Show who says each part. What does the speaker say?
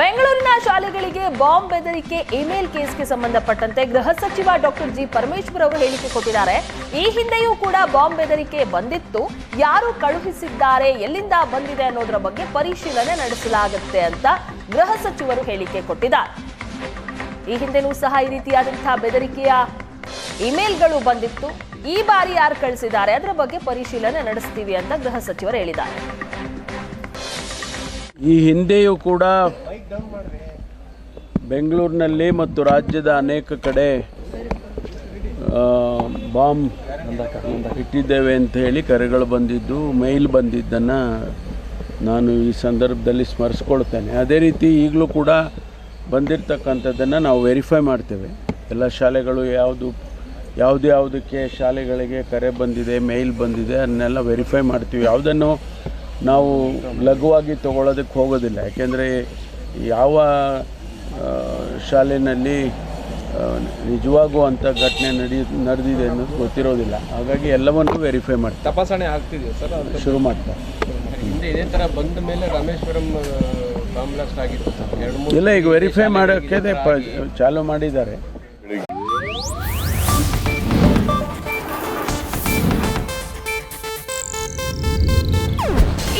Speaker 1: ಬೆಂಗಳೂರಿನ ಶಾಲೆಗಳಿಗೆ ಬಾಂಬ್ ಬೆದರಿಕೆ, ಇಮೇಲ್ ಕೇಸ್ಗೆ ಸಂಬಂಧಪಟ್ಟಂತೆ ಗೃಹ ಸಚಿವ ಡಾಕ್ಟರ್ ಜಿ ಪರಮೇಶ್ವರ್ ಅವರು ಹೇಳಿಕೆ ಕೊಟ್ಟಿದ್ದಾರೆ. ಈ ಹಿಂದೆಯೂ ಕೂಡ ಬಾಂಬ್ ಬೆದರಿಕೆ ಬಂದಿತ್ತು. ಯಾರು ಕಳುಹಿಸಿದ್ದಾರೆ, ಎಲ್ಲಿಂದ ಬಂದಿದೆ ಅನ್ನೋದರ ಬಗ್ಗೆ ಪರಿಶೀಲನೆ ನಡೆಸಲಾಗುತ್ತೆ ಅಂತ ಗೃಹ ಸಚಿವರು ಹೇಳಿಕೆ ಕೊಟ್ಟಿದ್ದಾರೆ. ಈ ಹಿಂದೆನೂ ಸಹ ಈ ರೀತಿಯಾದಂತಹ ಬೆದರಿಕೆಯ ಇಮೇಲ್ಗಳು ಬಂದಿತ್ತು. ಈ ಬಾರಿ ಯಾರು ಕಳಿಸಿದ್ದಾರೆ, ಅದರ ಬಗ್ಗೆ ಪರಿಶೀಲನೆ ನಡೆಸ್ತೀವಿ ಅಂತ ಗೃಹ ಸಚಿವರು ಹೇಳಿದ್ದಾರೆ.
Speaker 2: ಈ ಹಿಂದೆಯೂ ಕೂಡ ಬೆಂಗಳೂರಿನಲ್ಲಿ ಮತ್ತು ರಾಜ್ಯದ ಅನೇಕ ಕಡೆ ಬಾಂಬ್ ಇಟ್ಟಿದ್ದೇವೆ ಅಂತ ಹೇಳಿ ಕರೆಗಳು ಬಂದಿದ್ದು, ಮೇಲ್ ಬಂದಿದ್ದನ್ನು ನಾನು ಈ ಸಂದರ್ಭದಲ್ಲಿ ಸ್ಮರಿಸ್ಕೊಳ್ತೇನೆ. ಅದೇ ರೀತಿ ಈಗಲೂ ಕೂಡ ಬಂದಿರತಕ್ಕಂಥದ್ದನ್ನು ನಾವು ವೆರಿಫೈ ಮಾಡ್ತೇವೆ. ಎಲ್ಲ ಶಾಲೆಗಳು ಯಾವುದು ಯಾವುದು ಯಾವುದಕ್ಕೆ ಶಾಲೆಗಳಿಗೆ ಕರೆ ಬಂದಿದೆ, ಮೇಲ್ ಬಂದಿದೆ, ಅದನ್ನೆಲ್ಲ ವೆರಿಫೈ ಮಾಡ್ತೀವಿ. ಯಾವುದನ್ನು ನಾವು ಲಘುವಾಗಿ ತಗೊಳ್ಳೋದಕ್ಕೆ ಹೋಗೋದಿಲ್ಲ. ಯಾಕೆಂದರೆ ಯಾವ ಶಾಲೆಯಲ್ಲಿ ನಿಜವಾಗೂ ಅಂಥ ಘಟನೆ ನಡಿ ನಡೆದಿದೆ ಅನ್ನೋದು ಗೊತ್ತಿರೋದಿಲ್ಲ. ಹಾಗಾಗಿ ಎಲ್ಲವನ್ನು ವೆರಿಫೈ ಮಾಡ್ತಾರೆ.
Speaker 3: ತಪಾಸಣೆ ಆಗ್ತಿದೆ ಸರ್?
Speaker 2: ಶುರು ಮಾಡ್ತಾರೆ.
Speaker 3: ಹಿಂದೆ ಇದೇ ಥರ ಬಂದ ಮೇಲೆ ರಾಮೇಶ್ವರಂ ಬಾಂಬ್ ಬ್ಲಾಸ್ಟ್ ಆಗಿತ್ತು ಸರ್. ಎರಡು ಮೂರು
Speaker 2: ಇಲ್ಲ ಈಗ ವೆರಿಫೈ ಮಾಡೋಕ್ಕೆ ಚಾಲು ಮಾಡಿದ್ದಾರೆ.